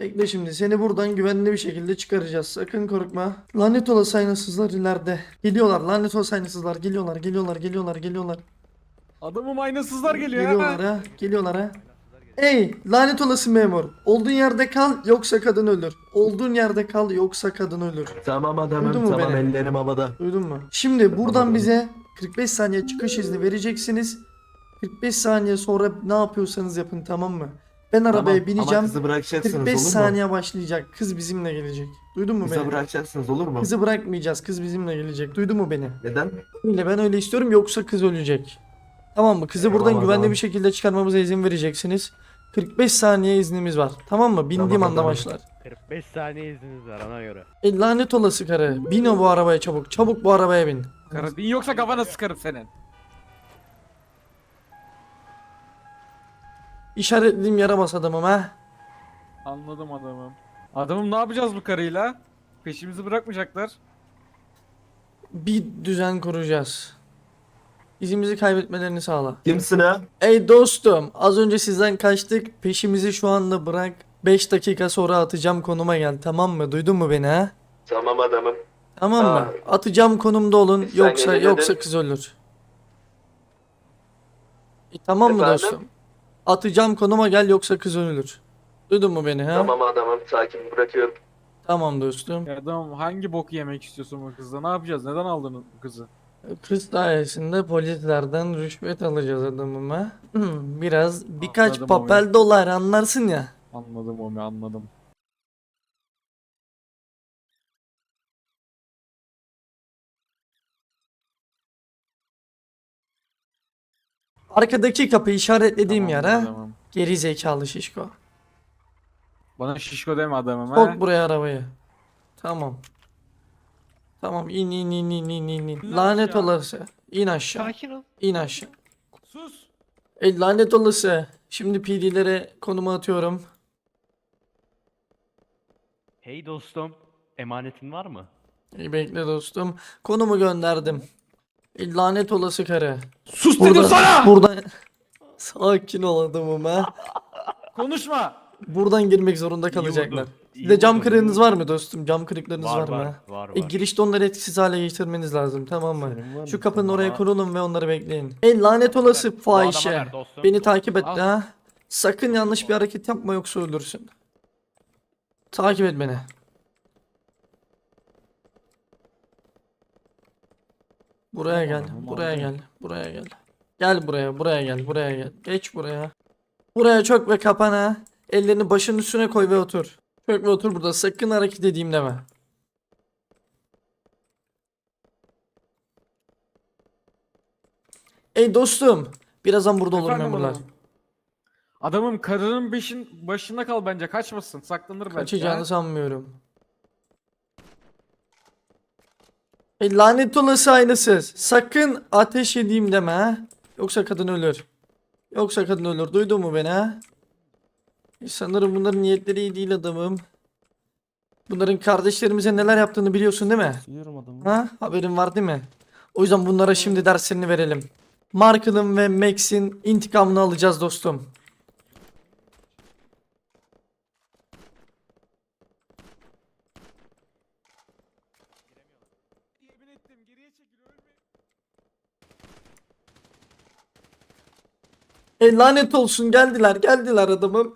Bekle şimdi seni buradan güvenli bir şekilde çıkaracağız. Sakın korkma. Lanet olası aynasızlar ileride. Geliyorlar lanet olası aynasızlar. Geliyorlar geliyorlar geliyorlar geliyorlar. Adamım aynasızlar geliyor Geliyorlar ha. ha. Geliyorlar ha. Ey lanet olası memur. Olduğun yerde kal yoksa kadın ölür. Olduğun yerde kal yoksa kadın ölür. Tamam adamım Duydun mu tamam beni? ellerim havada. Duydun mu? Şimdi buradan bize 45 saniye çıkış izni vereceksiniz. 45 saniye sonra ne yapıyorsanız yapın tamam mı? Ben arabaya Tamam, Ama bineceğim. kızı bırakacaksınız 45 olur mu? saniye başlayacak. Kız bizimle gelecek. Duydun mu Kızı beni? bırakacaksınız olur mu? Kızı bırakmayacağız. Kız bizimle gelecek. Duydun mu beni? Neden? Öyle ben öyle istiyorum yoksa kız ölecek. Tamam mı? Kızı buradan Tamam, güvenli tamam. bir şekilde çıkarmamıza izin vereceksiniz. 45 saniye iznimiz var. Tamam mı? Bindiğim Tamam, anda tamam. başlar. 45 saniye izniniz var ona göre. E lanet olası karı. Bin o bu arabaya çabuk. Çabuk bu arabaya bin. Karabin yoksa kafana sıkarım senin. İşaretlediğim yere bas adamım ha. Anladım adamım. Adamım ne yapacağız bu karıyla? Peşimizi bırakmayacaklar. Bir düzen kuracağız. İzimizi kaybetmelerini sağla. Kimsin ha? Ey dostum, az önce sizden kaçtık. Peşimizi şu anda bırak. 5 dakika sonra atacağım konuma gel. Tamam mı? Duydun mu beni ha? Tamam adamım. Tamam mı? Aa. Atacağım konumda olun. Sen Yoksa gene yoksa kız ölür. E, tamam mı Efendim? dostum? Atacağım konuma gel yoksa kız ölür. Duydun mu beni ha? Tamam adamım sakin bırakıyorum. Tamam dostum. Ya adamım hangi boku yemek istiyorsun bu kızla? Ne yapacağız? Neden aldın bu kızı? Kız sayesinde polislerden rüşvet alacağız adamım ha. Hmm, Biraz birkaç Anladım papel dolar anlarsın ya. Anladım Omi anladım. Arkadaki kapı işaretlediğim Tamam yer ha. adamım. Geri zekalı şişko. Bana şişko deme adamım ha. Sok buraya arabayı. Tamam. Tamam in in in in in in in. İn Lanet aşağı. olası. İn aşağı. Sakin ol. İn aşağı. Sus. E lanet olası. Şimdi PD'lere konumu atıyorum. Hey dostum. Emanetin var mı? İyi bekle dostum. Konumu gönderdim. E, lanet olası karı. Sus dedim sana! burada sakin ol adamım ha. Konuşma. Buradan girmek zorunda kalacaklar. iyi de cam vurdun, iyi kırığınız var mı dostum? Cam kırıklarınız var, Var mı? var. ha? Var var. E, girişte onları etkisiz hale getirmeniz lazım tamam mı? Senin var Şu kapının oraya Aa. kurulun ve onları bekleyin. Ey lanet olası Bu adama fahişe. ver dostum. Beni takip et Al. ha. Sakın yanlış bir hareket yapma yoksa ölürsün. Takip et beni. Buraya gel, buraya gel, buraya gel. Gel buraya, buraya gel, buraya gel. Geç buraya. Buraya çök ve kapan ha. Ellerini başının üstüne koy ve otur. Çök ve otur burada. Sakın hareket edeyim deme. Ey dostum. Birazdan burada olurum Efendim memurlar. adamım. Adamım karının beşin başında kal bence kaçmasın saklanır belki. Kaçacağını sanmıyorum. E, lanet olası aynasız. Sakın ateş edeyim deme ha. Yoksa kadın ölür. Yoksa kadın ölür. Duydun mu beni ha? E, sanırım bunların niyetleri iyi değil adamım. Bunların kardeşlerimize neler yaptığını biliyorsun değil mi? Duyuyorum adamı. Ha? Haberin var değil mi? O yüzden bunlara şimdi derslerini verelim. Mark'ın ve Max'in intikamını alacağız dostum. E lanet olsun geldiler geldiler adamım.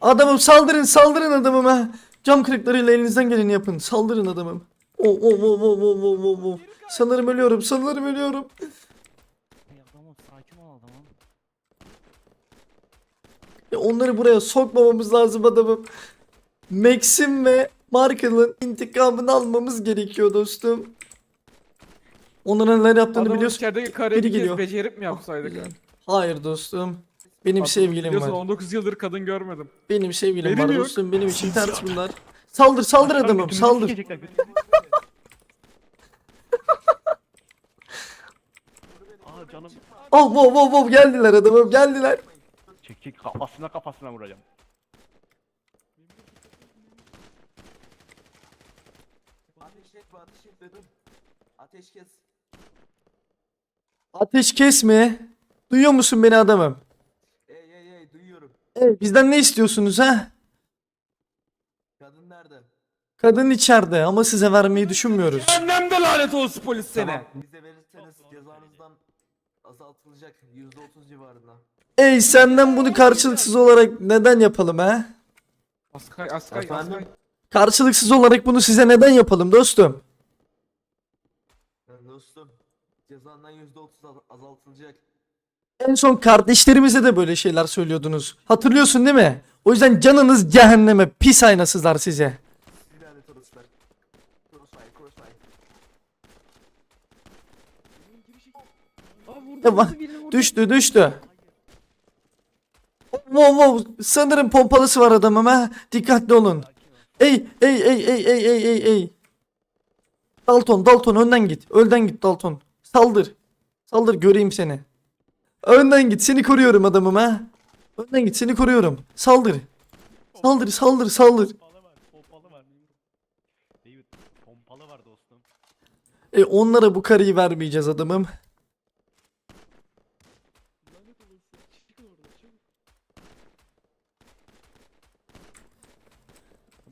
Adamım saldırın saldırın adamıma. Cam kırıklarıyla elinizden geleni yapın. Saldırın adamım. O o o o o o o o. Sanırım ölüyorum sanırım ölüyorum. Adamım sakin ol adamım. Onları buraya sokmamamız lazım adamım. Maxim ve Markle'ın intikamını almamız gerekiyor dostum. Onlara neler yaptığını Adamın biliyorsun. içerideki karıyı Biri bir kez geliyor. becerip mi yapsaydık? Güzel. Hayır dostum. Benim Adamım sevgilim biliyorsun var. 19 yıldır kadın görmedim. Benim sevgilim Benim var yok. dostum. Benim için ters bunlar. Saldır saldır adamım saldır. Aa canım. Oh wow wow wow geldiler adamım geldiler. Çek çek kafasına kafasına vuracağım. Ateş etme ateş etme dur. Ateş kes. Ateş kesme. Duyuyor musun beni adamım? Ey ey Hey duyuyorum. E, bizden ne istiyorsunuz ha? Kadın nerede? Kadın içeride ama size vermeyi düşünmüyoruz. Annem de lanet olsun polis seni. Tamam. Bize verirseniz cezanızdan azaltılacak %30 civarında. Ey senden bunu karşılıksız olarak neden yapalım ha? Askay askay Efendim? askay. Karşılıksız olarak bunu size neden yapalım dostum? Ya dostum cezandan %30 az- azaltılacak. En son kardeşlerimize de böyle şeyler söylüyordunuz. Hatırlıyorsun değil mi? O yüzden canınız cehenneme pis aynasızlar size. Eyvah. Düştü düştü. Wow wow sanırım pompalısı var adamım ha. Dikkatli olun. Ey ey ey ey ey ey ey ey. Dalton Dalton önden git. Önden git Dalton. Saldır. Saldır göreyim seni. Önden git seni koruyorum adamım ha. Önden git seni koruyorum. Saldır. Saldır saldır saldır. Pompalı var. Pompalı var. David pompalı var dostum. E onlara bu karıyı vermeyeceğiz adamım.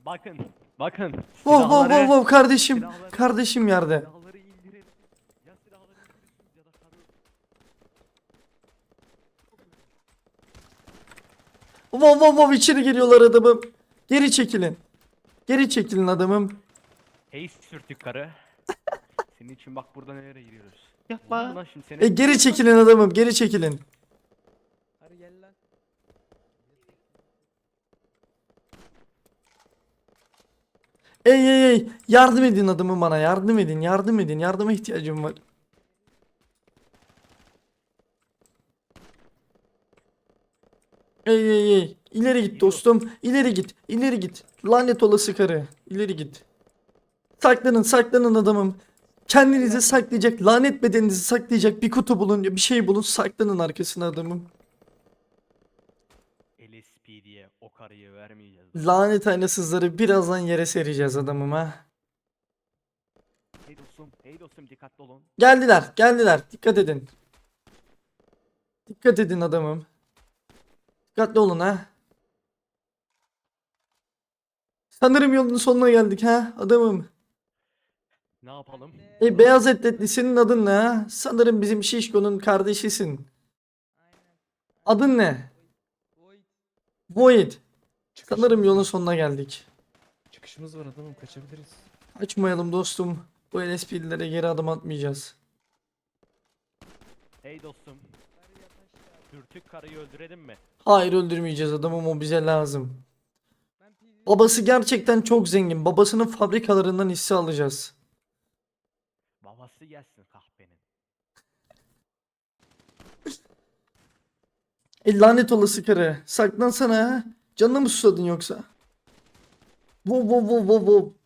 Bakın. Bakın. Wow wow wow silahları- wow kardeşim. silahları- Kardeşim yerde. Silahları indirin. Ya silahları indirirsiniz ya da karı. Wow wow wow içeri geliyorlar adamım. Geri çekilin. Geri çekilin adamım. Hey sürtük karı. Senin için bak burada nelere giriyoruz. Yapma. Şimdi seni. E geri çekilin adamım. Geri çekilin. Hadi gel lan. Ey ey ey. Yardım edin adamım bana. Yardım edin. Yardım edin. Yardıma ihtiyacım var. Ey ey ey. İleri git dostum. İleri git. İleri git. Lanet olası karı. İleri git. Saklanın saklanın adamım. Kendinizi saklayacak, lanet bedeninizi saklayacak bir kutu bulun, bir şey bulun, saklanın arkasına adamım. LSP diye o karıyı vermeyeceğiz. Lanet aynasızları birazdan yere sereceğiz adamım ha. Hey dostum. Hey dostum dikkatli olun. Geldiler, geldiler. Dikkat edin. Dikkat edin adamım. Dikkatli olun ha. Sanırım yolun sonuna geldik ha adamım. Ne yapalım? Ey beyaz etletli senin adın ne ha? Sanırım bizim Şişko'nun kardeşisin. Adın ne? Void. Sanırım yolun sonuna geldik. Çıkışımız var adamım kaçabiliriz. Açmayalım dostum. Bu LSP'lilere geri adım atmayacağız. Hey dostum. Sürtük karıyı öldürelim mi? Hayır öldürmeyeceğiz adamım o bize lazım. Babası gerçekten çok zengin. Babasının fabrikalarından hisse alacağız. Babası gelsin kahpenin. E lanet olası karı. Saklansana ha. Canına mı susadın yoksa? Wow wow wow wow wow.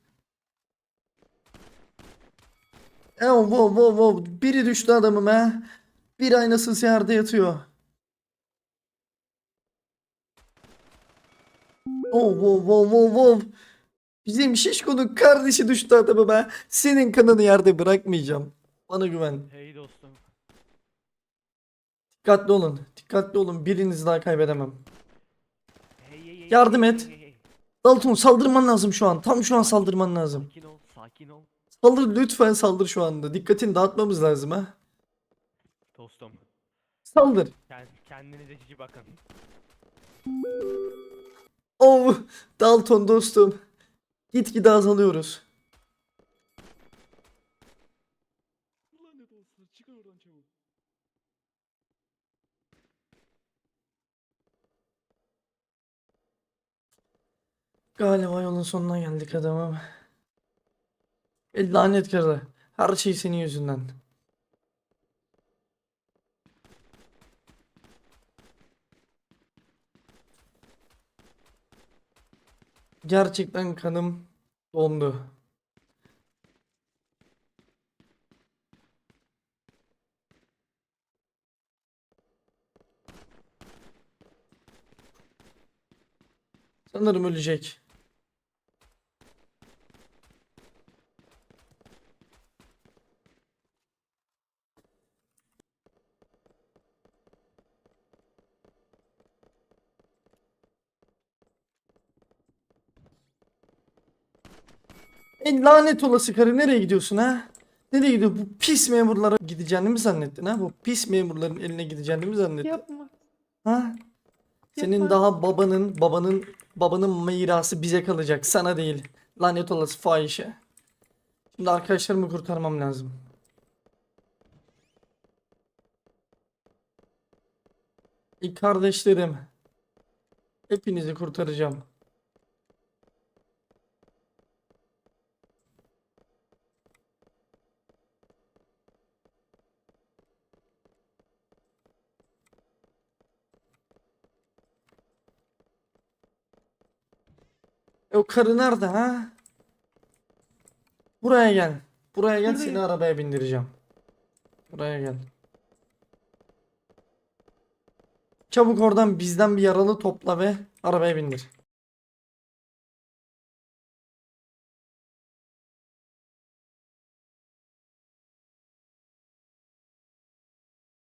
E wow wow wow. Biri düştü adamım ha. Bir aynasız yerde yatıyor. Oh wow wow wow wow. Bizim şişkonun kardeşi düştü adamım ha. Senin kanını yerde bırakmayacağım. Bana güven. Hey dostum. Dikkatli olun. Dikkatli olun. Birinizi daha kaybedemem. Hey, hey, hey, Yardım hey, et. hey, hey. Dalton saldırman lazım şu an. Tam şu an saldırman lazım. Sakin ol, sakin ol. Saldır lütfen saldır şu anda. Dikkatini dağıtmamız lazım ha. Dostum. Saldır. Kend, kendinize cici bakın. Oh Dalton dostum. Gitgide azalıyoruz. Galiba yolun sonuna geldik adamım. E, lanet karı. Her şey senin yüzünden. Gerçekten kanım dondu. Sanırım ölecek. E lanet olası karı nereye gidiyorsun ha? Nereye gidiyor? Bu pis memurlara gideceğini mi zannettin ha? Bu pis memurların eline gideceğini mi zannettin? Yapma. Ha? Senin daha babanın, babanın, babanın mirası bize kalacak. Sana değil. Lanet olası fahişe. Şimdi arkadaşlarımı kurtarmam lazım. İlk kardeşlerim. Hepinizi kurtaracağım. O karı nerede ha? Buraya gel. Buraya gel seni arabaya bindireceğim. Buraya gel. Çabuk oradan bizden bir yaralı topla ve arabaya bindir.